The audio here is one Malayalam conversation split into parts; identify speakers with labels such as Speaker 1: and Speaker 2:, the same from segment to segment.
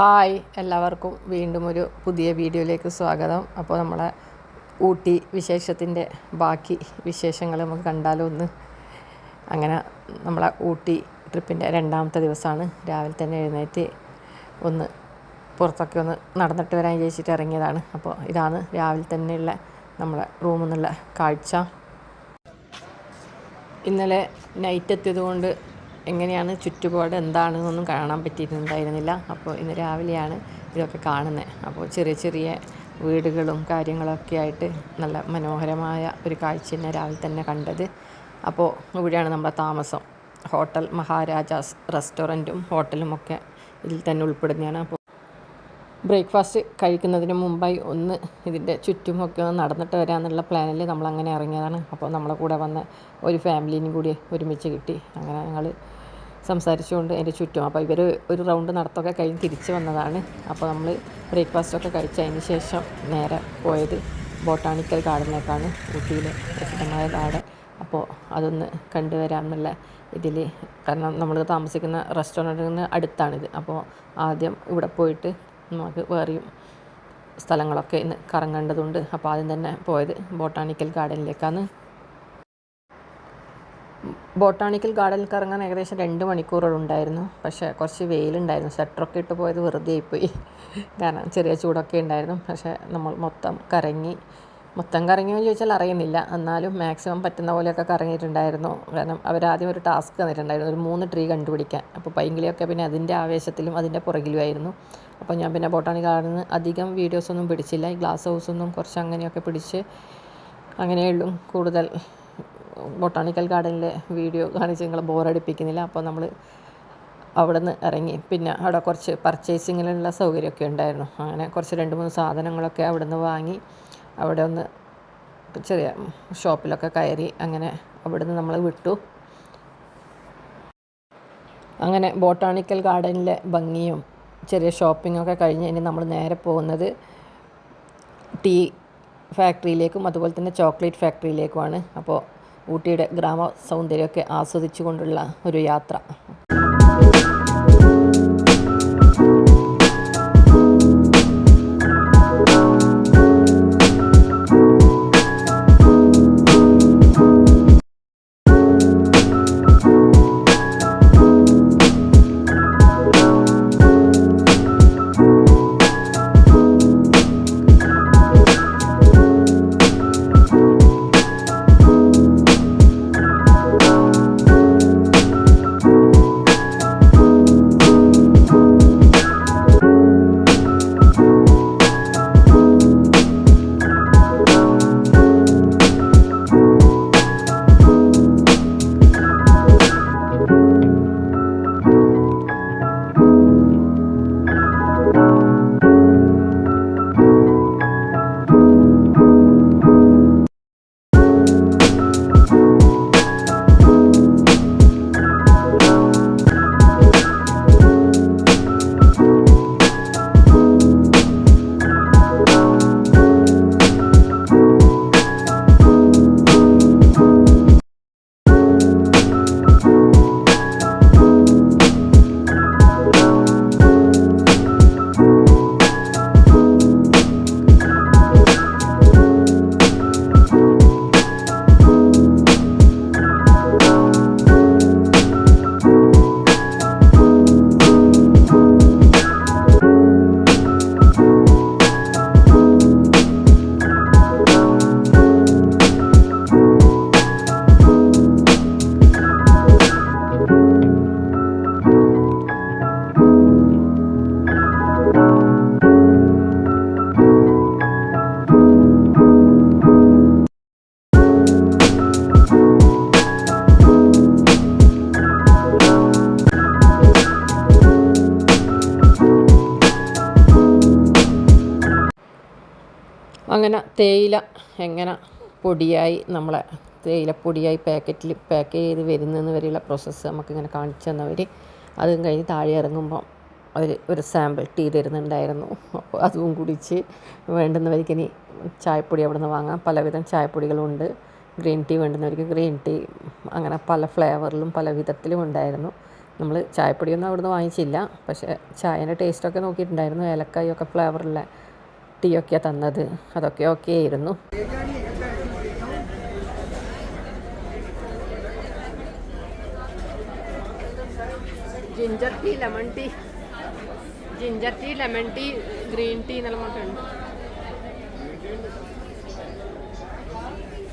Speaker 1: ഹായ് എല്ലാവർക്കും വീണ്ടും ഒരു പുതിയ വീഡിയോയിലേക്ക് സ്വാഗതം. അപ്പോൾ നമ്മളെ ഊട്ടി വിശേഷത്തിന്റെ ബാക്കി വിശേഷങ്ങൾ നമുക്ക് കണ്ടാലോ ഒന്ന്. അങ്ങനെ നമ്മളെ ഊട്ടി ട്രിപ്പിന്റെ രണ്ടാമത്തെ ദിവസമാണ്. രാവിലെ തന്നെ എഴുന്നേറ്റ് ഒന്ന് പുറത്തൊക്കെ ഒന്ന് നടന്നിട്ട് വരാൻ വിചാരിച്ചിട്ട് ഇറങ്ങിയതാണ്. അപ്പോൾ ഇതാണ് രാവിലെ തന്നെയുള്ള നമ്മളെ റൂമിൽ നിന്നുള്ള കാഴ്ച. ഇന്നലെ നൈറ്റ് എത്തിയത് കൊണ്ട് എങ്ങനെയാണ് ചുറ്റുപാട് എന്താണെന്നൊന്നും കാണാൻ പറ്റിയിട്ടുണ്ടായിരുന്നില്ല. അപ്പോൾ ഇന്ന് രാവിലെയാണ് ഇതൊക്കെ കാണുന്നത് അപ്പോൾ ചെറിയ ചെറിയ വീടുകളും കാര്യങ്ങളൊക്കെ ആയിട്ട് നല്ല മനോഹരമായ ഒരു കാഴ്ച തന്നെ രാവിലെ തന്നെ കണ്ടത്. അപ്പോൾ ഇവിടെയാണ് നമ്മുടെ താമസം. ഹോട്ടൽ മഹാരാജാസ് റെസ്റ്റോറന്റും ഹോട്ടലും ഒക്കെ ഇതിൽ തന്നെ ഉൾപ്പെടുന്നതാണ്. അപ്പോൾ ബ്രേക്ക്ഫാസ്റ്റ് കഴിക്കുന്നതിന് മുമ്പായി ഒന്ന് ഇതിന്റെ ചുറ്റുമൊക്കെ ഒന്ന് നടന്നിട്ട് വരാമെന്നുള്ള പ്ലാനിൽ നമ്മൾ അങ്ങനെ ഇറങ്ങിയതാണ്. അപ്പോൾ നമ്മളെ കൂടെ വന്ന ഒരു ഫാമിലിനും കൂടി ഒരുമിച്ച് കിട്ടി. അങ്ങനെ ഞങ്ങൾ സംസാരിച്ചുകൊണ്ട് അതിന്റെ ചുറ്റും. അപ്പോൾ ഇവർ ഒരു റൗണ്ട് നടത്തൊക്കെ കഴിഞ്ഞ് തിരിച്ച് വന്നതാണ്. അപ്പോൾ നമ്മൾ ബ്രേക്ക്ഫാസ്റ്റൊക്കെ കഴിച്ചതിന് ശേഷം നേരെ പോയത് ബോട്ടാണിക്കൽ ഗാർഡനിലേക്കാണ്. ഊട്ടിയിലെ പ്രസിദ്ധമായ ഗാർഡൻ. അപ്പോൾ അതൊന്ന് കണ്ടുവരാമെന്നുള്ള ഇതിൽ കാരണം നമ്മൾ താമസിക്കുന്ന റെസ്റ്റോറന്റിൽ നിന്ന് അടുത്താണിത്. അപ്പോൾ ആദ്യം ഇവിടെ പോയിട്ട് നമുക്ക് വേറെയും സ്ഥലങ്ങളൊക്കെ ഇന്ന് കറങ്ങേണ്ടതുണ്ട്. അപ്പോൾ ആദ്യം തന്നെ പോയത് ബോട്ടാണിക്കൽ ഗാർഡനിലേക്കാണ്. ബോട്ടാണിക്കൽ ഗാർഡനിൽ കറങ്ങാൻ ഏകദേശം രണ്ട് മണിക്കൂറുകളുണ്ടായിരുന്നു പക്ഷേ കുറച്ച് വെയിലുണ്ടായിരുന്നു. സ്വെറ്ററൊക്കെ ഇട്ട് പോയത് വെറുതെ ആയിപ്പോയി. കാരണം ചെറിയ ചൂടൊക്കെ ഉണ്ടായിരുന്നു. പക്ഷേ നമ്മൾ മൊത്തം കറങ്ങി മൊത്തം കറങ്ങിയെന്ന് ചോദിച്ചാൽ അറിയുന്നില്ല. എന്നാലും മാക്സിമം പറ്റുന്ന പോലെയൊക്കെ കറങ്ങിയിട്ടുണ്ടായിരുന്നു. കാരണം അവരാദ്യം ഒരു ടാസ്ക് തന്നിട്ടുണ്ടായിരുന്നു. ഒരു മൂന്ന് ട്രീ കണ്ടുപിടിക്കാൻ. അപ്പോൾ പൈങ്കിളിയൊക്കെ പിന്നെ അതിന്റെ ആവേശത്തിലും അതിന്റെ പുറകിലുമായിരുന്നു. അപ്പോൾ ഞാൻ പിന്നെ ബോട്ടാണി ഗാർഡനിൽ അധികം വീഡിയോസൊന്നും പിടിച്ചില്ല. ഈ ഗ്ലാസ് ഹൗസൊന്നും കുറച്ച് അങ്ങനെയൊക്കെ പിടിച്ച് അങ്ങനെയുള്ളൂ കൂടുതൽ ബൊട്ടാണിക്കൽ ഗാർഡനിലെ വീഡിയോ കാണിച്ച് നിങ്ങളെ ബോറടിപ്പിക്കുന്നില്ല അപ്പോൾ നമ്മൾ അവിടെ നിന്ന് ഇറങ്ങി. പിന്നെ അവിടെ കുറച്ച് പർച്ചേസിങ്ങിനുള്ള സൗകര്യമൊക്കെ ഉണ്ടായിരുന്നു. അങ്ങനെ കുറച്ച് രണ്ട് മൂന്ന് സാധനങ്ങളൊക്കെ അവിടെ നിന്ന് വാങ്ങി. അവിടെ ഒന്ന് ചെറിയ ഷോപ്പിലൊക്കെ കയറി അങ്ങനെ അവിടെ നിന്ന് നമ്മൾ വിട്ടു. അങ്ങനെ ബോട്ടാണിക്കൽ ഗാർഡനിലെ ഭംഗിയും ചെറിയ ഷോപ്പിങ്ങൊക്കെ കഴിഞ്ഞ് ഇനി നമ്മൾ നേരെ പോകുന്നത് ടീ ഫാക്ടറിയിലേക്കും അതുപോലെ തന്നെ ചോക്ലേറ്റ് ഫാക്ടറിയിലേക്കുമാണ്. അപ്പോൾ ഊട്ടിയുടെ ഗ്രാമ സൗന്ദര്യമൊക്കെ ആസ്വദിച്ചുകൊണ്ടുള്ള ഒരു യാത്ര. തേയില എങ്ങനെ പൊടിയായി നമ്മളെ തേയിലപ്പൊടിയായി പാക്കറ്റിൽ പാക്ക് ചെയ്ത് വരുന്നതെന്ന് വരെയുള്ള പ്രോസസ്സ് നമുക്കിങ്ങനെ കാണിച്ചു തന്നവർ അതും കഴിഞ്ഞ് താഴെ ഇറങ്ങുമ്പം അവർ ഒരു സാമ്പിൾ ടീ തരുന്നുണ്ടായിരുന്നു. അപ്പോൾ അതും കുടിച്ച് വേണ്ടുന്നവർക്ക് ഇനി ചായപ്പൊടി അവിടെ നിന്ന് വാങ്ങാം. പലവിധം ചായപ്പൊടികളുണ്ട്. ഗ്രീൻ ടീ വേണ്ടുന്നവർക്ക് ഗ്രീൻ ടീ അങ്ങനെ പല ഫ്ലേവറിലും പല വിധത്തിലും ഉണ്ടായിരുന്നു. നമ്മൾ ചായപ്പൊടിയൊന്നും അവിടുന്ന് വാങ്ങിച്ചില്ല. പക്ഷേ ചായന്റെ ടേസ്റ്റൊക്കെ നോക്കിയിട്ടുണ്ടായിരുന്നു. ഏലക്കായൊക്കെ ഫ്ലേവറുള്ള ടീ ഒക്കെയാണ് തന്നത്. അതൊക്കെ ഓക്കെ ആയിരുന്നു ginger tea lemon tea ginger tea lemon tea green tea എന്നെല്ലാം പറഞ്ഞിട്ടുണ്ട്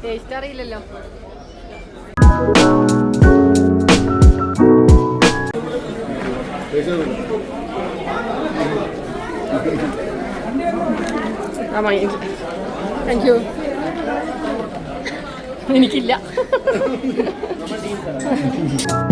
Speaker 1: ടേസ്റ്റ് അറിയില്ലല്ലോ. ആ വാങ്ങി താങ്ക് യു എനിക്കില്ല.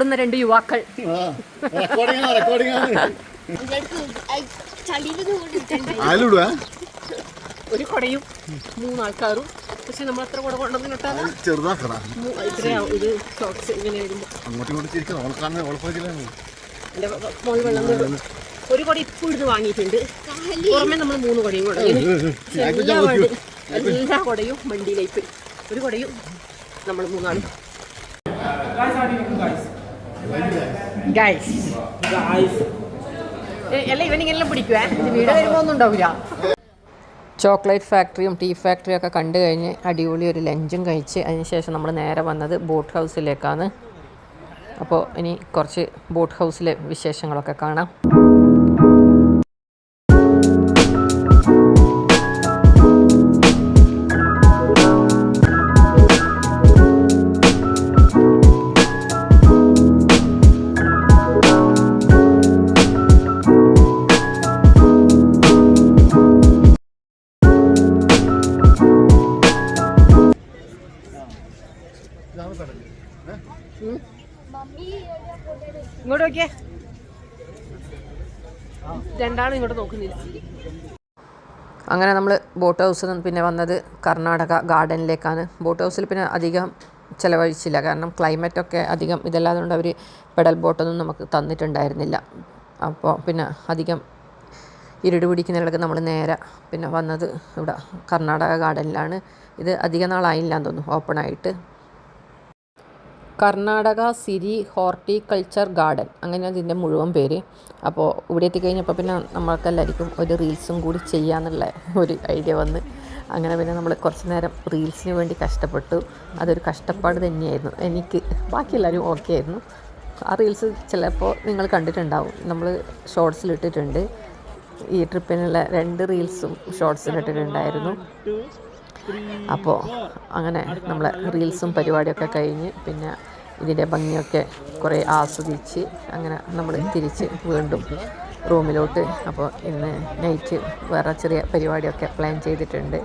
Speaker 1: ഓടുന്ന രണ്ട് യുവാക്കൾ. ഒരു കുടയും മൂന്നാൾക്കാരും. പക്ഷെ നമ്മൾ അത്ര കുട കൊണ്ടുവന്നിട്ടാണ്
Speaker 2: ചെറുതാക്കടാ.
Speaker 1: ഇത്രയാവും ഇത് ഷോർട്സ് ഇങ്ങനെ വരുമ്പോൾ
Speaker 2: അങ്ങോട്ടും ഇങ്ങോട്ടും ചിരിക്കണം ഓൾക്കാണ് ഓൾപ്പാക്കില്ലാണ്
Speaker 1: എന്റെ മോൾ വെള്ളം വീഴും. ഒരു കുട ഇപ്പൊ ഇടുന്ന് വാങ്ങിയിട്ടുണ്ട്. പുറമെ നമ്മൾ മൂന്ന് കുടയും കൂടെ എല്ലാ വണ്ടി എല്ലാ കുടയും വണ്ടിയിലേക്ക്. ഒരു കുടയും നമ്മൾ മൂന്നാളും. ഗൈസ് അല്ല ഇവനിങ്ങനെ പിടിക്കുവേ? വീട് വരുമ്പോൾ ഒന്നും ഉണ്ടാവില്ല ചോക്ലേറ്റ് ഫാക്ടറിയും ടീ ഫാക്ടറിയും ഒക്കെ കണ്ടു കഴിഞ്ഞ് അടിപൊളി ഒരു ലഞ്ചും കഴിച്ച് അതിനുശേഷം നമ്മൾ നേരെ വന്നത് ബോട്ട് ഹൗസിലേക്കാണ് അപ്പോൾ ഇനി കുറച്ച് ബോട്ട് ഹൗസിലെ വിശേഷങ്ങളൊക്കെ കാണാം. നോക്കി നോക്കുന്നില്ല. അങ്ങനെ നമ്മൾ ബോട്ട് ഹൗസിൽ നിന്ന് പിന്നെ വന്നത് കർണാടക ഗാർഡനിലേക്കാണ്. ബോട്ട് ഹൗസിൽ പിന്നെ അധികം ചിലവഴിച്ചില്ല. കാരണം ക്ലൈമറ്റൊക്കെ അധികം ഇതല്ലാതുകൊണ്ട് അവർ പെഡൽ ബോട്ടൊന്നും നമുക്ക് തന്നിട്ടുണ്ടായിരുന്നില്ല. അപ്പോൾ പിന്നെ അധികം ഇരുട് പിടിക്കുന്നിടക്ക് നമ്മൾ നേരെ പിന്നെ വന്നത് ഇവിടെ കർണാടക ഗാർഡനിലാണ്. ഇത് അധിക നാളായില്ല എന്ന് തോന്നുന്നു. ഓപ്പണായിട്ട് കർണാടക സിരി ഹോർട്ടിക്കൾച്ചർ ഗാർഡൻ. അങ്ങനെ അതിന്റെ മുഴുവൻ പേര്. അപ്പോൾ ഇവിടെ എത്തിക്കഴിഞ്ഞപ്പോൾ പിന്നെ നമ്മൾക്കെല്ലാവർക്കും ഒരു റീൽസും കൂടി ചെയ്യാന്നുള്ള ഒരു ഐഡിയ വന്ന് അങ്ങനെ പിന്നെ നമ്മൾ കുറച്ച് നേരം റീൽസിന് വേണ്ടി കഷ്ടപ്പെട്ടു. അതൊരു കഷ്ടപ്പാട് തന്നെയായിരുന്നു. എനിക്ക് ബാക്കി എല്ലാവരും ഓക്കെ ആയിരുന്നു. ആ റീൽസ് ചിലപ്പോൾ നിങ്ങൾ കണ്ടിട്ടുണ്ടാവും. നമ്മൾ ഷോർട്സിൽ ഇട്ടിട്ടുണ്ട്. ഈ ട്രിപ്പിനുള്ള രണ്ട് റീൽസും ഷോർട്സിൽ ഇട്ടിട്ടുണ്ടായിരുന്നു. അപ്പോൾ അങ്ങനെ നമ്മളെ റീൽസും പരിപാടിയൊക്കെ കഴിഞ്ഞ് പിന്നെ ഇതിന്റെ ഭംഗിയൊക്കെ കുറേ ആസ്വദിച്ച് അങ്ങനെ നമ്മൾ തിരിച്ച് വീണ്ടും റൂമിലോട്ട്. അപ്പോൾ ഇന്ന് നൈറ്റ് വേറെ ചെറിയ പരിപാടിയൊക്കെ പ്ലാൻ ചെയ്തിട്ടുണ്ട്.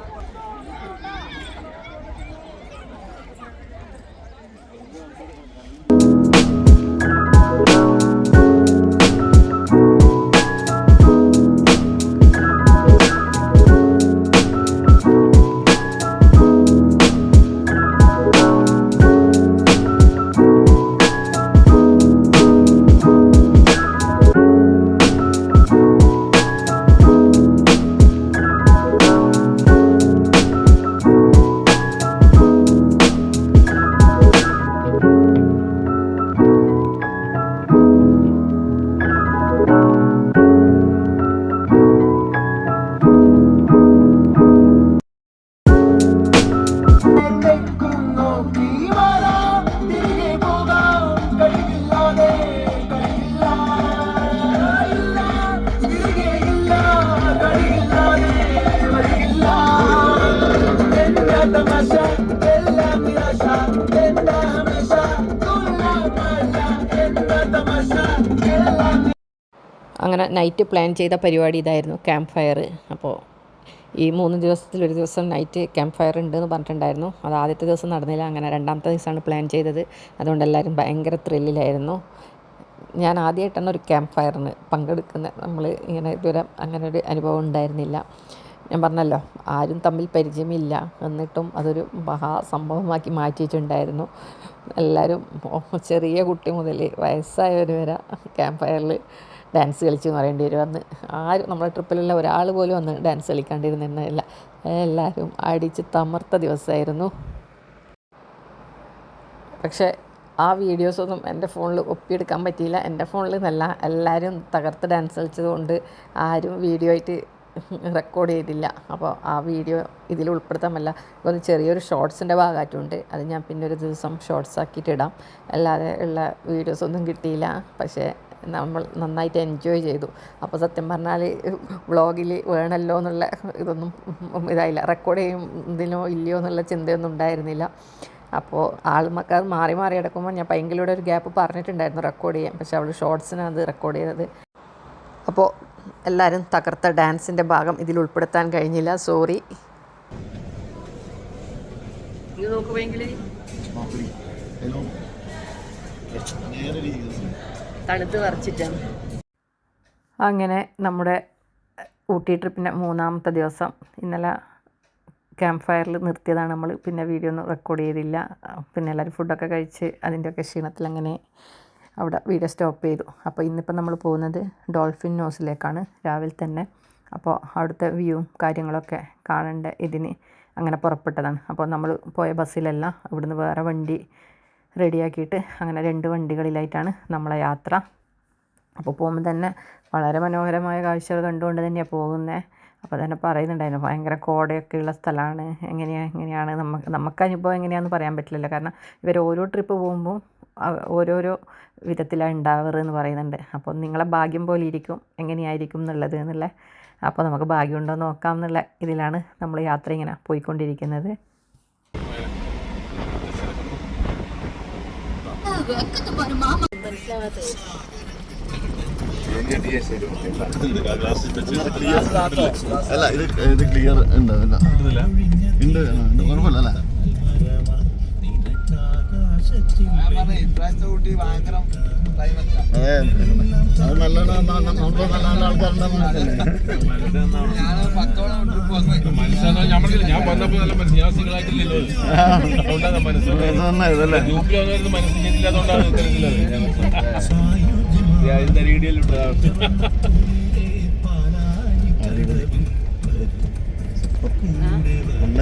Speaker 1: നൈറ്റ് പ്ലാൻ ചെയ്ത പരിപാടി ഇതായിരുന്നു ക്യാമ്പ് ഫയർ അപ്പോൾ ഈ മൂന്ന് ദിവസത്തിൽ ഒരു ദിവസം നൈറ്റ് ക്യാമ്പ് ഫയർ ഉണ്ട് എന്ന് പറഞ്ഞിട്ടുണ്ടായിരുന്നു. അത് ആദ്യത്തെ ദിവസം നടന്നില്ല അങ്ങനെ രണ്ടാമത്തെ ദിവസമാണ് പ്ലാൻ ചെയ്തത്. അതുകൊണ്ട് എല്ലാവരും ഭയങ്കര ത്രില്ലിലായിരുന്നു ഞാൻ ആദ്യമായിട്ടാണ് ഒരു ക്യാമ്പ് ഫയറിന് പങ്കെടുക്കുന്നത്. നമ്മൾ ഇങ്ങനെ ഇതുവരെ അങ്ങനെ ഒരു അനുഭവം ഉണ്ടായിരുന്നില്ല. ഞാൻ പറഞ്ഞല്ലോ ആരും തമ്മിൽ പരിചയമില്ല. എന്നിട്ടും അതൊരു മഹാസംഭവമാക്കി മാറ്റിയിട്ടുണ്ടായിരുന്നു. എല്ലാവരും ചെറിയ കുട്ടി മുതൽ വയസ്സായവർ വരെ ക്യാമ്പ് ഫയറിൽ ഡാൻസ് കളിച്ചു പറയേണ്ടി വരും. അന്ന് ആരും നമ്മുടെ ട്രിപ്പിലുള്ള ഒരാൾ പോലും അന്ന് ഡാൻസ് കളിക്കാണ്ടിരുന്നില്ല എല്ലാവരും അടിച്ച് തമർത്ത ദിവസമായിരുന്നു. പക്ഷേ ആ വീഡിയോസൊന്നും എന്റെ ഫോണിൽ ഒപ്പിയെടുക്കാൻ പറ്റിയില്ല. എന്റെ ഫോണിൽ നല്ല എല്ലാവരും തകർത്ത് ഡാൻസ് കളിച്ചതുകൊണ്ട് ആരും വീഡിയോ ആയിട്ട് റെക്കോർഡ് ചെയ്തില്ല. അപ്പോൾ ആ വീഡിയോ ഇതിൽ ഉൾപ്പെടുത്താമല്ല. ഒന്ന് ചെറിയൊരു ഷോർട്സിന്റെ ഭാഗമായിട്ടുണ്ട്. അത് ഞാൻ പിന്നെ ഒരു ദിവസം ഷോർട്സ് ആക്കിയിട്ട് ഇടാം. അല്ലാതെ ഉള്ള വീഡിയോസൊന്നും കിട്ടിയില്ല. പക്ഷേ നമ്മൾ നന്നായിട്ട് എൻജോയ് ചെയ്തു. അപ്പോൾ സത്യം പറഞ്ഞാൽ വ്ളോഗിൽ വേണമല്ലോ എന്നുള്ള ഇതൊന്നും ഇതായില്ല. റെക്കോർഡ് ചെയ്യും ഇതിനോ ഇല്ലയോ എന്നുള്ള ചിന്തയൊന്നും ഉണ്ടായിരുന്നില്ല. അപ്പോൾ ആൾമക്കാർ മാറി മാറി എടുക്കുമ്പോൾ ഞാൻ പൈങ്കിലൂടെ ഒരു ഗ്യാപ്പ് പറഞ്ഞിട്ടുണ്ടായിരുന്നു റെക്കോർഡ് ചെയ്യാൻ. പക്ഷേ അവൾ ഷോർട്സിനാണ് അത് റെക്കോർഡ് ചെയ്തത്. അപ്പോൾ എല്ലാവരും തകർത്ത ഡാൻസിന്റെ ഭാഗം ഇതിൽ ഉൾപ്പെടുത്താൻ കഴിഞ്ഞില്ല. സോറി ഇത് നോക്കുമെങ്കിൽ തണുത്ത് വരച്ചിട്ടാണ് അങ്ങനെ നമ്മുടെ ഊട്ടി ട്രിപ്പിന്റെ മൂന്നാമത്തെ ദിവസം ഇന്നലെ ക്യാമ്പ് ഫയറിൽ നിർത്തിയതാണ് നമ്മൾ. പിന്നെ വീഡിയോ ഒന്നും റെക്കോർഡ് ചെയ്തില്ല. പിന്നെ എല്ലാവരും ഫുഡൊക്കെ കഴിച്ച് അതിന്റെയൊക്കെ ക്ഷീണത്തിൽ അങ്ങനെ അവിടെ വീഡിയോ സ്റ്റോപ്പ് ചെയ്തു. അപ്പോൾ ഇന്നിപ്പോൾ നമ്മൾ പോകുന്നത് ഡോൾഫിൻ നോസിലേക്കാണ് രാവിലെ തന്നെ. അപ്പോൾ അവിടുത്തെ വ്യൂവും കാര്യങ്ങളൊക്കെ കാണേണ്ട ഇതിന്? അങ്ങനെ പുറപ്പെട്ടതാണ്. അപ്പോൾ നമ്മൾ പോയ ബസ്സിലല്ല ഇവിടുന്ന് വേറെ വണ്ടി റെഡിയാക്കിയിട്ട് അങ്ങനെ രണ്ട് വണ്ടികളിലായിട്ടാണ് നമ്മളെ യാത്ര. അപ്പോൾ പോകുമ്പോൾ തന്നെ വളരെ മനോഹരമായ കാഴ്ചകൾ കണ്ടുകൊണ്ട് തന്നെയാണ് പോകുന്നത് അപ്പോൾ തന്നെ പറയുന്നുണ്ടായിരുന്നു ഭയങ്കര കോടയൊക്കെ ഉള്ള സ്ഥലമാണ് എങ്ങനെയാണ് എങ്ങനെയാണ് നമുക്ക് നമുക്ക് അനുഭവം എങ്ങനെയാണെന്ന് പറയാൻ പറ്റില്ലല്ലോ. കാരണം ഇവർ ഓരോ ട്രിപ്പ് പോകുമ്പോൾ ഓരോരോ വിധത്തിലാണ് ഉണ്ടാവാറ് എന്ന് പറയുന്നുണ്ട്. അപ്പോൾ നിങ്ങളെ ഭാഗ്യം പോലെ ഇരിക്കും എങ്ങനെയായിരിക്കും എന്നുള്ളത് എന്നുള്ള അപ്പോൾ നമുക്ക് ഭാഗ്യമുണ്ടോ നോക്കാം എന്നുള്ള ഇതിലാണ് നമ്മൾ യാത്ര ഇങ്ങനെ പോയിക്കൊണ്ടിരിക്കുന്നത്.
Speaker 2: അല്ല ഇത് ഇത് ക്ലിയർ ഉണ്ട് ഉണ്ട് ഉണ്ട് കുഴപ്പമില്ല അല്ലേ
Speaker 3: ഇപ്രാവശ്യത്തെ ഊട്ടി ഭയങ്കര
Speaker 2: ഏ, അത് നല്ല നമുക്ക് നല്ല നല്ല ആൾക്കാരുണ്ടെന്ന്
Speaker 3: ഞാൻ
Speaker 4: വന്നപ്പോ നല്ല മനസ്സ് ഞാൻ സിംഗിളായിട്ടില്ലല്ലോ അതുകൊണ്ടാണ് മനസ്സ്
Speaker 2: ഇത് തന്നെ ഇതല്ലേ?
Speaker 4: ഗ്രൂപ്പിൽ വന്നവർക്ക് മനസ്സിലാക്കില്ലാത്തതുകൊണ്ടാണ് ഇത്തരത്തിലത് വീഡിയോയിലുണ്ട്
Speaker 2: നല്ല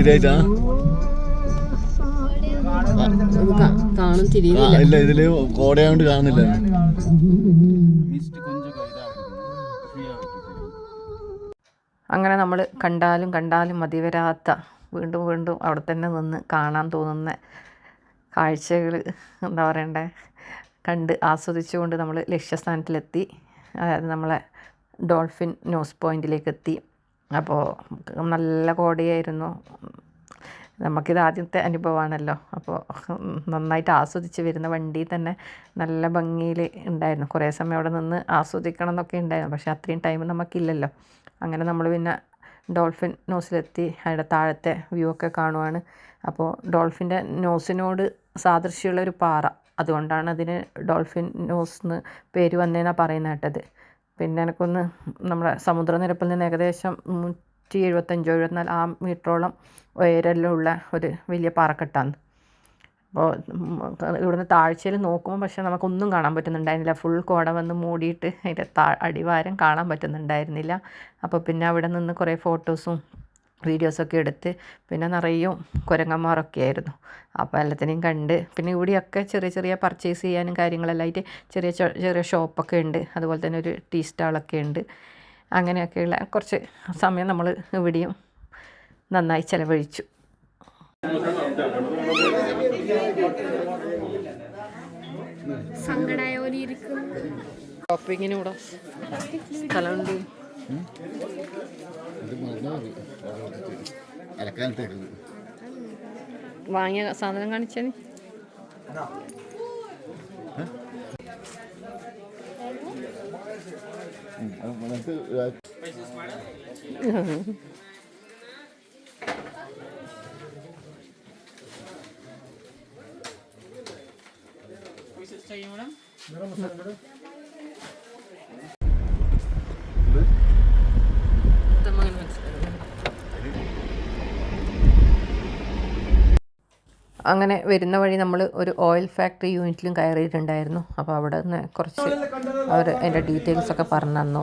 Speaker 2: ശരിയായിട്ടാ?
Speaker 1: കാണും
Speaker 2: തിരിയില്ല ഇല്ല ഇതിൽ കോടയായോണ്ട് കാണുന്നില്ല.
Speaker 1: അങ്ങനെ നമ്മൾ കണ്ടാലും കണ്ടാലും മതിവരാത്ത വീണ്ടും വീണ്ടും അവിടെ തന്നെ നിന്ന് കാണാൻ തോന്നുന്ന കാഴ്ചകൾ എന്താ പറയണ്ടേ കണ്ട് ആസ്വദിച്ചുകൊണ്ട് നമ്മൾ ലക്ഷ്യസ്ഥാനത്തിലെത്തി. അതായത് നമ്മളെ ഡോൾഫിൻ ന്യൂസ് പോയിന്റിലേക്ക് എത്തി അപ്പോൾ നല്ല കോടിയായിരുന്നു. നമുക്കിത് ആദ്യത്തെ അനുഭവമാണല്ലോ അപ്പോൾ നന്നായിട്ട് ആസ്വദിച്ച് വരുന്ന വണ്ടി തന്നെ നല്ല ഭംഗിയിൽ ഉണ്ടായിരുന്നു. കുറേ സമയം അവിടെ നിന്ന് ആസ്വദിക്കണം എന്നൊക്കെ ഉണ്ടായിരുന്നു. പക്ഷേ അത്രയും ടൈം നമുക്കില്ലല്ലോ. അങ്ങനെ നമ്മൾ പിന്നെ ഡോൾഫിൻ നോസിലെത്തി അതിന്റെ താഴത്തെ വ്യൂ ഒക്കെ കാണുവാണ്. അപ്പോൾ ഡോൾഫിന്റെ നോസിനോട് സാദൃശ്യമുള്ള ഒരു പാറ. അതുകൊണ്ടാണ് അതിന് ഡോൾഫിൻ നോസ് എന്ന് പേര് വന്നതെന്നാണ് പറയുന്നത് കേട്ടത്. പിന്നെ എനിക്കൊന്ന് നമ്മുടെ സമുദ്രനിരപ്പിൽ നിന്ന് ഏകദേശം നൂറ്റി എഴുപത്തഞ്ചോ എഴുപത്തിനാല് ആ മീറ്ററോളം ഉയരമുള്ള ഒരു വലിയ പാറക്കെട്ടാണ്. അപ്പോൾ ഇവിടുന്ന് താഴ്ചയിൽ നോക്കുമ്പോൾ പക്ഷേ നമുക്കൊന്നും കാണാൻ പറ്റുന്നുണ്ടായിരുന്നില്ല. ഫുൾ കോട വന്ന് മൂടിയിട്ട് അതിന്റെ താ അടിവാരം കാണാൻ പറ്റുന്നുണ്ടായിരുന്നില്ല. അപ്പോൾ പിന്നെ അവിടെ നിന്ന് കുറേ ഫോട്ടോസും വീഡിയോസൊക്കെ എടുത്ത് പിന്നെ നിറയും കുരങ്ങന്മാരൊക്കെ ആയിരുന്നു. അപ്പോൾ എല്ലാത്തിനെയും കണ്ട് പിന്നെ ഇവിടെയൊക്കെ ചെറിയ ചെറിയ പർച്ചേസ് ചെയ്യാനും കാര്യങ്ങളെല്ലാം ആയിട്ട് ചെറിയ ചെ- ചെറിയ ഷോപ്പൊക്കെ ഉണ്ട്. അതുപോലെ തന്നെ ഒരു ടീ സ്റ്റാളൊക്കെ ഉണ്ട്. അങ്ങനെയൊക്കെയുള്ള കുറച്ച് സമയം നമ്മൾ ഇവിടെയും നന്നായി ചിലവഴിച്ചു. ഷോപ്പിങ്ങിനൂടെ സ്ഥലമുണ്ട്. വാങ്ങിയ സാധനം കാണിച്ചാൽ
Speaker 2: നമുക്ക്
Speaker 1: അങ്ങനെ വരുന്ന വഴി നമ്മൾ ഒരു ഓയിൽ ഫാക്ടറി യൂണിറ്റിലും കയറിയിട്ടുണ്ടായിരുന്നു. അപ്പോൾ അവിടെ നിന്ന് കുറച്ച് അവർ അതിന്റെ ഡീറ്റെയിൽസ് ഒക്കെ പറഞ്ഞു തന്നു.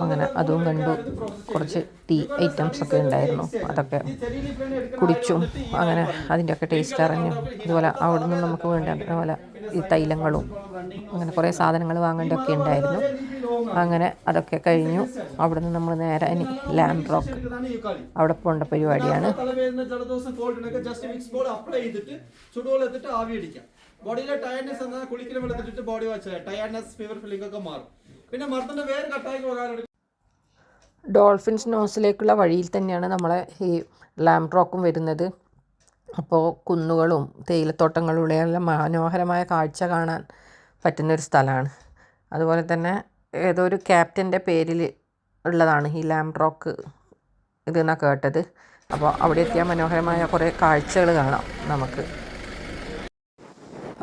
Speaker 1: അങ്ങനെ അതും കണ്ടു. കുറച്ച് ടീ ഐറ്റംസ് ഒക്കെ ഉണ്ടായിരുന്നു. അതൊക്കെ കുടിച്ചും. അങ്ങനെ അതിന്റെയൊക്കെ ടേസ്റ്റ് അറിഞ്ഞു. അതുപോലെ അവിടെ നിന്ന് നമുക്ക് വേണ്ട അതുപോലെ ഈ തൈലങ്ങളും അങ്ങനെ കുറേ സാധനങ്ങൾ വാങ്ങേണ്ടതൊക്കെ ഉണ്ടായിരുന്നു. അങ്ങനെ അതൊക്കെ കഴിഞ്ഞു. അവിടെ നിന്ന് നമ്മൾ നേരെ ഇനി ലാൻഡ് റോക്ക് അവിടെ പോകേണ്ട പരിപാടിയാണ്.
Speaker 5: ബോഡിയിലെ ടയർനെസ് എന്നാൽ കുളിക്കലും വെള്ളം എടുത്തിട്ട് body watch tiredness fever feeling ഒക്കെ മാറും. പിന്നെ മർദ്ദന്റെ വേറെ കട്ടായി പോകാൻ
Speaker 1: ഡോൾഫിൻസ് നോസിലേക്കുള്ള വഴിയിൽ തന്നെയാണ് നമ്മളെ ഈ റോക്കും വരുന്നത്. അപ്പോൾ കുന്നുകളും തേയിലത്തോട്ടങ്ങളും എല്ലാം മനോഹരമായ കാഴ്ച കാണാൻ പറ്റുന്നൊരു സ്ഥലമാണ്. അതുപോലെ തന്നെ ഏതോ ഒരു ക്യാപ്റ്റന്റെ പേരിൽ ഉള്ളതാണ് ഈ ലാം റോക്ക് ഇതെന്നാണ് കേട്ടത്. അപ്പോൾ അവിടെ എത്തിയാൽ മനോഹരമായ കുറേ കാഴ്ചകൾ കാണാം നമുക്ക്.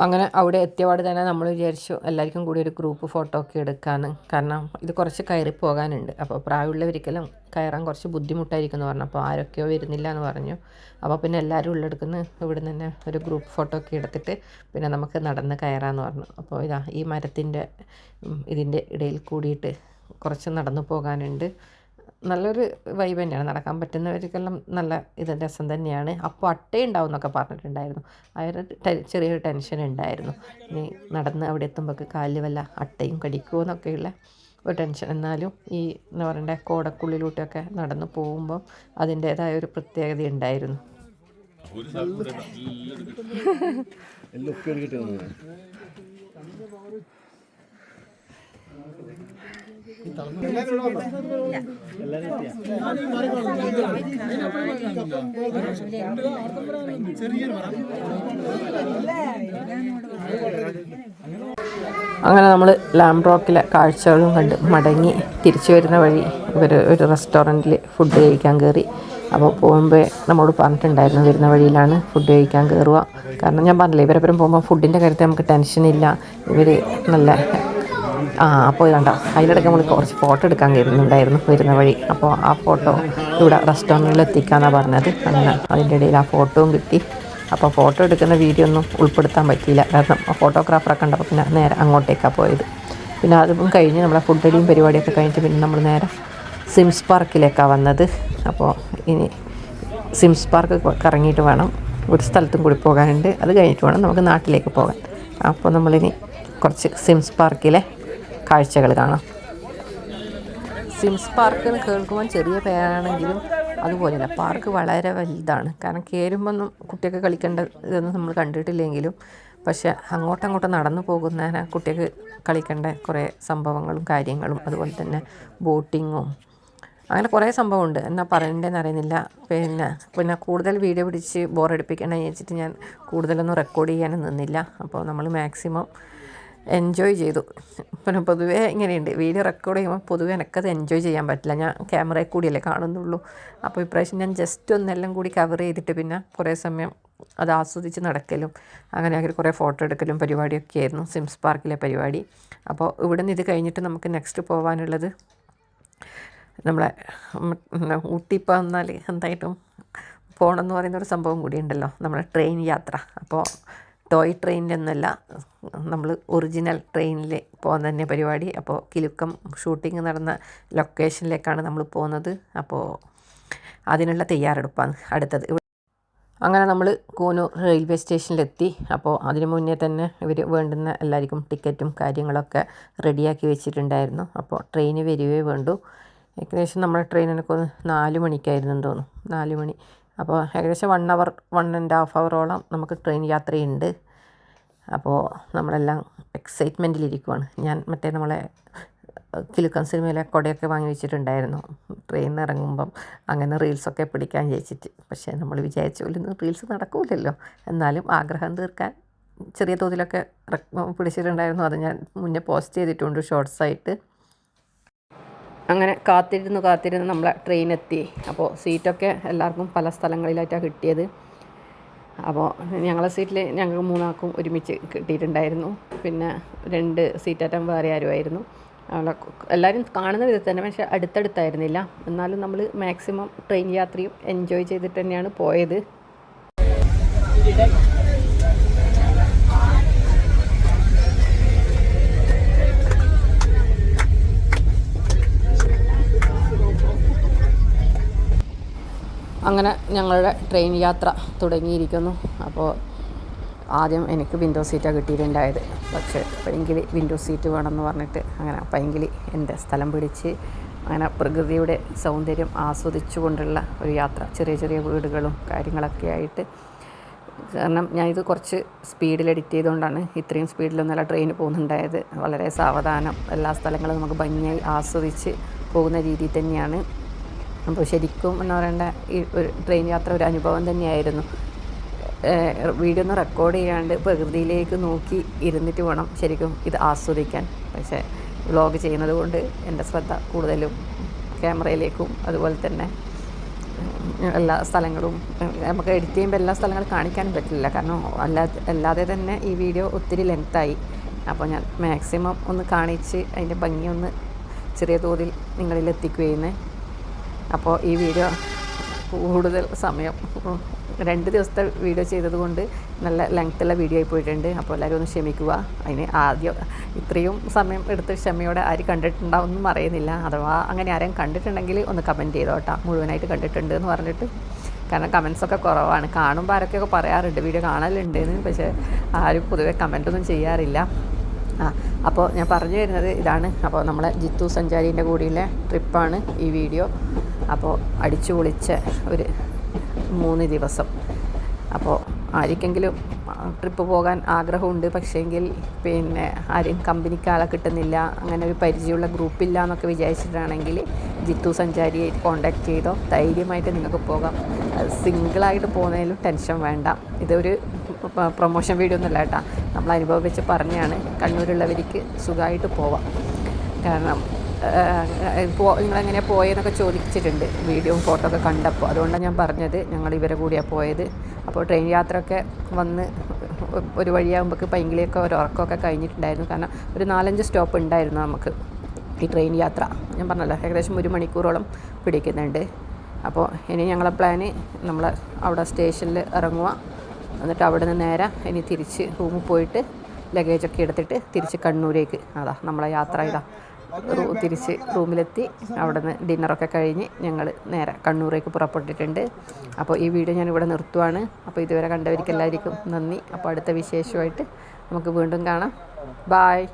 Speaker 1: അങ്ങനെ അവിടെ എത്തിയപാട് തന്നെ നമ്മൾ വിചാരിച്ചു എല്ലാവർക്കും കൂടി ഒരു ഗ്രൂപ്പ് ഫോട്ടോ ഒക്കെ എടുക്കാമെന്ന് കാരണം ഇത് കുറച്ച് കയറി പോകാനുണ്ട്. അപ്പോൾ പ്രായമുള്ളവരിക്കലും കയറാൻ കുറച്ച് ബുദ്ധിമുട്ടായിരിക്കും എന്ന് പറഞ്ഞു. അപ്പോൾ ആരൊക്കെയോ വരുന്നില്ല എന്ന് പറഞ്ഞു. അപ്പോൾ പിന്നെ എല്ലാവരും ഉള്ളെടുക്കുന്ന ഇവിടെ തന്നെ ഒരു ഗ്രൂപ്പ് ഫോട്ടോ ഒക്കെ എടുത്തിട്ട് പിന്നെ നമുക്ക് നടന്ന് കയറാമെന്ന് പറഞ്ഞു. അപ്പോൾ ഇതാ ഈ മരത്തിന്റെ ഇതിന്റെ ഇടയിൽ കൂടിയിട്ട് കുറച്ച് നടന്നു പോകാനുണ്ട്. നല്ലൊരു വൈബ് തന്നെയാണ്. നടക്കാൻ പറ്റുന്നവർക്കെല്ലാം നല്ല ഇത് രസം തന്നെയാണ്. അപ്പോൾ അട്ടയുണ്ടാവും എന്നൊക്കെ പറഞ്ഞിട്ടുണ്ടായിരുന്നു. അതൊരു ചെറിയൊരു ടെൻഷൻ ഉണ്ടായിരുന്നു. ഇനി നടന്ന് അവിടെ എത്തുമ്പോൾ കാലിൽ വല്ല അട്ടയും കടിക്കുമോ എന്നൊക്കെയുള്ള ഒരു ടെൻഷൻ എന്നാലും ഈ എന്താ പറയണ്ടേ കോടക്കുള്ളിലൂട്ടൊക്കെ നടന്ന് പോകുമ്പം അതിന്റേതായ ഒരു പ്രത്യേകത ഉണ്ടായിരുന്നു.
Speaker 2: എല്ലാം
Speaker 1: അങ്ങനെ നമ്മൾ ലാംബ്രോക്കിലെ കാഴ്ചകളും കണ്ട് മടങ്ങി തിരിച്ചു വരുന്ന വഴി ഇവർ ഒരു റെസ്റ്റോറന്റിൽ ഫുഡ് കഴിക്കാൻ കയറി അപ്പോൾ പോകുമ്പോൾ നമ്മോട് പറഞ്ഞിട്ടുണ്ടായിരുന്നു വരുന്ന വഴിയിലാണ് ഫുഡ് കഴിക്കാൻ കയറുക കാരണം ഞാൻ പറഞ്ഞില്ല ഇവരെപ്പുറം പോകുമ്പോൾ ഫുഡിന്റെ കാര്യത്തിൽ നമുക്ക് ടെൻഷനില്ല ഇവർ നല്ല ആ അപ്പോൾ കണ്ടോ? അതിനിടയ്ക്ക് നമ്മൾ കുറച്ച് ഫോട്ടോ എടുക്കാൻ കയറുന്നുണ്ടായിരുന്നു വരുന്ന വഴി. അപ്പോൾ ആ ഫോട്ടോ ഇവിടെ റെസ്റ്റോറന്റിൽ എത്തിക്കാന്നാണ് പറഞ്ഞത്. അങ്ങനെ അതിന്റെ ഇടയിൽ ആ ഫോട്ടോയും കിട്ടി. അപ്പോൾ ഫോട്ടോ എടുക്കുന്ന വീഡിയോ ഒന്നും ഉൾപ്പെടുത്താൻ പറ്റിയില്ല. കാരണം ഫോട്ടോഗ്രാഫറൊക്കെ കണ്ടപ്പോൾ പിന്നെ നേരെ അങ്ങോട്ടേക്കാണ് പോയത്. പിന്നെ അതും കഴിഞ്ഞ് നമ്മുടെ ഫുഡ് അടിയും പരിപാടിയൊക്കെ കഴിഞ്ഞിട്ട് പിന്നെ നമ്മൾ നേരെ സിംസ് പാർക്കിലേക്കാണ് വന്നത്. അപ്പോൾ ഇനി സിംസ് പാർക്ക് കറങ്ങിയിട്ട് വേണം. ഒരു സ്ഥലത്തും കൂടി പോകാനുണ്ട്. അത് കഴിഞ്ഞിട്ട് വേണം നമുക്ക് നാട്ടിലേക്ക് പോകാൻ. അപ്പോൾ നമ്മളിനി കുറച്ച് സിംസ് പാർക്കിലെ കാഴ്ചകൾ കാണാം. സിംസ് പാർക്ക് എന്ന് കേൾക്കുമ്പോൾ ചെറിയ പേരാണെങ്കിലും അതുപോലെയല്ല പാർക്ക് വളരെ വലുതാണ്. കാരണം കയറുമ്പോൾ കുട്ടിയൊക്കെ കളിക്കേണ്ട ഇതൊന്നും നമ്മൾ കണ്ടിട്ടില്ലെങ്കിലും പക്ഷേ അങ്ങോട്ടങ്ങോട്ട് നടന്നു പോകുന്നതിന് കുട്ടികൾക്ക് കളിക്കേണ്ട കുറേ സംഭവങ്ങളും കാര്യങ്ങളും അതുപോലെ തന്നെ ബോട്ടിങ്ങും അങ്ങനെ കുറേ സംഭവമുണ്ട്. എന്നാൽ പറയണ്ടേന്ന് അറിയുന്നില്ല. പിന്നെ പിന്നെ കൂടുതൽ വീഡിയോ പിടിച്ച് ബോറടിപ്പിക്കണം വെച്ചിട്ട് ഞാൻ കൂടുതലൊന്നും റെക്കോർഡ് ചെയ്യാനും നിന്നില്ല. അപ്പോൾ നമ്മൾ മാക്സിമം എൻജോയ് ചെയ്തു. പിന്നെ പൊതുവേ ഇങ്ങനെയുണ്ട്. വീഡിയോ റെക്കോർഡ് ചെയ്യുമ്പോൾ പൊതുവേ എനിക്കത് എൻജോയ് ചെയ്യാൻ പറ്റില്ല. ഞാൻ ക്യാമറയിൽ കൂടിയല്ലേ കാണുന്നുള്ളൂ. അപ്പോൾ ഇപ്രാവശ്യം ഞാൻ ജസ്റ്റ് ഒന്നെല്ലാം കൂടി കവർ ചെയ്തിട്ട് പിന്നെ കുറേ സമയം അത് ആസ്വദിച്ച് നടക്കലും അങ്ങനെ അങ്ങനെ കുറേ ഫോട്ടോ എടുക്കലും പരിപാടിയൊക്കെ ആയിരുന്നു. സിംസ് പാർക്കിലെ പരിപാടി. അപ്പോൾ ഇവിടെ നിന്ന് ഇത് കഴിഞ്ഞിട്ട് നമുക്ക് നെക്സ്റ്റ് പോകാനുള്ളത് നമ്മളെ ഊട്ടി വന്നാൽ എന്തായിട്ടും പോകണമെന്ന് പറയുന്ന ഒരു സംഭവം കൂടി ഉണ്ടല്ലോ. നമ്മുടെ ട്രെയിൻ യാത്ര. അപ്പോൾ ടോയ് ട്രെയിനിലൊന്നുമല്ല. നമ്മൾ ഒറിജിനൽ ട്രെയിനിൽ പോകുന്ന തന്നെ പരിപാടി. അപ്പോൾ കിലുക്കം ഷൂട്ടിംഗ് നടന്ന ലൊക്കേഷനിലേക്കാണ് നമ്മൾ പോകുന്നത്. അപ്പോൾ അതിനുള്ള തയ്യാറെടുപ്പാണ് അടുത്തത്. അങ്ങനെ നമ്മൾ കൂനൂർ റെയിൽവേ സ്റ്റേഷനിലെത്തി. അപ്പോൾ അതിനു മുന്നേ തന്നെ ഇവർ വേണ്ടുന്ന എല്ലാവർക്കും ടിക്കറ്റും കാര്യങ്ങളൊക്കെ റെഡിയാക്കി വെച്ചിട്ടുണ്ടായിരുന്നു. അപ്പോൾ ട്രെയിന് വരികയേ വേണ്ടു. ഏകദേശം നമ്മുടെ ട്രെയിനിനൊക്കെ ഒന്ന് നാല് മണിക്കായിരുന്നു തോന്നുന്നു. നാല് മണി അപ്പോൾ ഏകദേശം one hour one and half അവറോളം നമുക്ക് ട്രെയിൻ യാത്രയുണ്ട്. അപ്പോൾ നമ്മളെല്ലാം എക്സൈറ്റ്മെന്റിലിരിക്കുവാണ് ഞാൻ മറ്റേ നമ്മളെ കിലുക്കൻ സിനിമയിലെ കൊടയൊക്കെ വാങ്ങി വെച്ചിട്ടുണ്ടായിരുന്നു. ട്രെയിനിൽ ഇറങ്ങുമ്പം അങ്ങനെ റീൽസൊക്കെ പിടിക്കാൻ ചോദിച്ചിട്ട് പക്ഷേ നമ്മൾ വിചാരിച്ച റീൽസ് നടക്കൂലല്ലോ. എന്നാലും ആഗ്രഹം തീർക്കാൻ ചെറിയ തോതിലൊക്കെ പിടിച്ചിട്ടുണ്ടായിരുന്നു. അത് ഞാൻ മുന്നേ പോസ്റ്റ് ചെയ്തിട്ടുണ്ട് ഷോർട്സ് ആയിട്ട്. അങ്ങനെ കാത്തിരുന്ന് കാത്തിരുന്ന് നമ്മളെ ട്രെയിൻ എത്തി. അപ്പോൾ സീറ്റൊക്കെ എല്ലാവർക്കും പല സ്ഥലങ്ങളിലായിട്ടാണ് കിട്ടിയത്. അപ്പോൾ ഞങ്ങളെ സീറ്റിൽ ഞങ്ങൾക്ക് മൂന്നാൾക്കും ഒരുമിച്ച് കിട്ടിയിട്ടുണ്ടായിരുന്നു. പിന്നെ രണ്ട് സീറ്റാറ്റം വേറെ ആരുമായിരുന്നു. അവിടെ എല്ലാവരും കാണുന്ന വിധത്തിൽ തന്നെ പക്ഷേ അടുത്തടുത്തായിരുന്നില്ല. എന്നാലും നമ്മൾ മാക്സിമം ട്രെയിൻ യാത്രയും എൻജോയ് ചെയ്തിട്ട് തന്നെയാണ് പോയത്. അങ്ങനെ ഞങ്ങളുടെ ട്രെയിൻ യാത്ര തുടങ്ങിയിരിക്കുന്നു. അപ്പോൾ ആദ്യം എനിക്ക് വിൻഡോ സീറ്റാണ് കിട്ടിയിട്ടുണ്ടായത്. പക്ഷേ പൈങ്കിളി വിൻഡോ സീറ്റ് വേണമെന്ന് പറഞ്ഞിട്ട് അങ്ങനെ പൈങ്കിളി എന്റെ സ്ഥലം പിടിച്ച് അങ്ങനെ പ്രകൃതിയുടെ സൗന്ദര്യം ആസ്വദിച്ചുകൊണ്ടുള്ള ഒരു യാത്ര. ചെറിയ ചെറിയ വീടുകളും കാര്യങ്ങളൊക്കെ ആയിട്ട്. കാരണം ഞാനിത് കുറച്ച് സ്പീഡിൽ എഡിറ്റ് ചെയ്തുകൊണ്ടാണ് ഇത്രയും സ്പീഡിലൊന്നുമല്ല ട്രെയിൻ പോകുന്നുണ്ടായത്. വളരെ സാവധാനം എല്ലാ സ്ഥലങ്ങളും നമുക്ക് ഭംഗിയായി ആസ്വദിച്ച് പോകുന്ന രീതിയിൽ തന്നെയാണ്. അപ്പോൾ ശരിക്കും എന്ന് പറയേണ്ട ഈ ഒരു ട്രെയിൻ യാത്ര ഒരു അനുഭവം തന്നെയായിരുന്നു. വീഡിയോ ഒന്ന് റെക്കോർഡ് ചെയ്യാണ്ട് പ്രകൃതിയിലേക്ക് നോക്കി ഇരുന്നിട്ട് വേണം ശരിക്കും ഇത് ആസ്വദിക്കാൻ. പക്ഷേ വ്ളോഗ് ചെയ്യുന്നത് കൊണ്ട് എന്റെ ശ്രദ്ധ കൂടുതലും ക്യാമറയിലേക്കും അതുപോലെ തന്നെ എല്ലാ സ്ഥലങ്ങളും നമുക്ക് എഡിറ്റ് ചെയ്യുമ്പോൾ എല്ലാ സ്ഥലങ്ങളും കാണിക്കാനും പറ്റില്ല. കാരണം അല്ലാതെ അല്ലാതെ തന്നെ ഈ വീഡിയോ ഒത്തിരി ലെങ്തായി അപ്പോൾ ഞാൻ മാക്സിമം ഒന്ന് കാണിച്ച് അതിന്റെ ഭംഗി ഒന്ന് ചെറിയ തോതിൽ നിങ്ങളിൽ എത്തിക്കുകയെന്ന് അപ്പോൾ ഈ വീഡിയോ കൂടുതൽ സമയം രണ്ട് ദിവസത്തെ വീഡിയോ ചെയ്തതുകൊണ്ട് നല്ല ലെങ്ത്തുള്ള വീഡിയോ ആയി പോയിട്ടുണ്ട്. അപ്പോൾ എല്ലാവരും ഒന്ന് ക്ഷമിക്കുക. അതിന് ആദ്യം ഇത്രയും സമയം എടുത്ത് ക്ഷമയോടെ ആര് കണ്ടിട്ടുണ്ടാവും അറിയുന്നില്ല. അഥവാ അങ്ങനെ ആരെയും കണ്ടിട്ടുണ്ടെങ്കിൽ ഒന്ന് കമന്റ് ചെയ്തോട്ടാ മുഴുവനായിട്ട് കണ്ടിട്ടുണ്ട് എന്ന് പറഞ്ഞിട്ട്. കാരണം കമൻസൊക്കെ കുറവാണ്. കാണുമ്പോൾ ആരൊക്കെയൊക്കെ പറയാറുണ്ട്. വീഡിയോ കാണലുണ്ട് എന്ന് പക്ഷേ ആരും പൊതുവെ കമന്റൊന്നും ചെയ്യാറില്ല. ആ അപ്പോൾ ഞാൻ പറഞ്ഞു വരുന്നത് ഇതാണ്. അപ്പോൾ നമ്മളെ ജിത്തു സഞ്ചാരീന്റെ കൂടിയുള്ള ട്രിപ്പാണ് ഈ വീഡിയോ. അപ്പോൾ അടിച്ചു പൊളിച്ച ഒരു മൂന്ന് ദിവസം. അപ്പോൾ ആർക്കെങ്കിലും ട്രിപ്പ് പോകാൻ ആഗ്രഹമുണ്ട് പക്ഷേങ്കിൽ പിന്നെ ആരും കമ്പനിക്ക് ആളെ കിട്ടുന്നില്ല അങ്ങനെ ഒരു പരിചയമുള്ള ഗ്രൂപ്പില്ല എന്നൊക്കെ വിചാരിച്ചിട്ടാണെങ്കിൽ ജിത്തു സഞ്ചാരിയെ കോണ്ടാക്ട് ചെയ്തോ ധൈര്യമായിട്ട് നിങ്ങൾക്ക് പോകാം. സിംഗിളായിട്ട് പോകുന്നതിലും ടെൻഷൻ വേണ്ട. ഇതൊരു പ്രൊമോഷൻ വീഡിയോ ഒന്നുമല്ല കേട്ടോ. നമ്മൾ അനുഭവം വെച്ച് പറഞ്ഞാണ് കണ്ണൂരുള്ളവർക്ക് സുഖമായിട്ട് പോവാം. കാരണം നിങ്ങളെങ്ങനെ പോയെന്നൊക്കെ ചോദിച്ചിട്ടുണ്ട്. വീഡിയോയും ഫോട്ടോ ഒക്കെ കണ്ടപ്പോൾ. അതുകൊണ്ടാണ് ഞാൻ പറഞ്ഞത് ഞങ്ങൾ ഇവരെ കൂടിയാണ് പോയത്. അപ്പോൾ ട്രെയിൻ യാത്രയൊക്കെ വന്ന് ഒരു വഴിയാകുമ്പോൾ പൈങ്കിളിയൊക്കെ ഒരു ഉറക്കമൊക്കെ കഴിഞ്ഞിട്ടുണ്ടായിരുന്നു. കാരണം ഒരു നാലഞ്ച് സ്റ്റോപ്പ് ഉണ്ടായിരുന്നു നമുക്ക് ഈ ട്രെയിൻ യാത്ര. ഞാൻ പറഞ്ഞല്ലോ ഏകദേശം ഒരു മണിക്കൂറോളം പിടിക്കുന്നുണ്ട്. അപ്പോൾ ഇനി ഞങ്ങളെ പ്ലാന് നമ്മൾ അവിടെ സ്റ്റേഷനിൽ ഇറങ്ങുക എന്നിട്ട് അവിടെ നിന്ന് നേരെ ഇനി തിരിച്ച് റൂമിൽ പോയിട്ട് ലഗേജൊക്കെ എടുത്തിട്ട് തിരിച്ച് കണ്ണൂരേക്ക്. അതാ നമ്മളെ യാത്ര ഇതാ. തിരിച്ച് റൂമിലെത്തി. അവിടെ നിന്ന് ഡിന്നറൊക്കെ കഴിഞ്ഞ് ഞങ്ങൾ നേരെ കണ്ണൂരേക്ക് പുറപ്പെട്ടിട്ടുണ്ട്. അപ്പോൾ ഈ വീഡിയോ ഞാൻ ഇവിടെ നിർത്തുവാണ്. അപ്പോൾ ഇതുവരെ കണ്ടവർക്ക് എല്ലാവർക്കും നന്ദി. അപ്പോൾ അടുത്ത വിശേഷമായിട്ട് നമുക്ക് വീണ്ടും കാണാം. ബായ്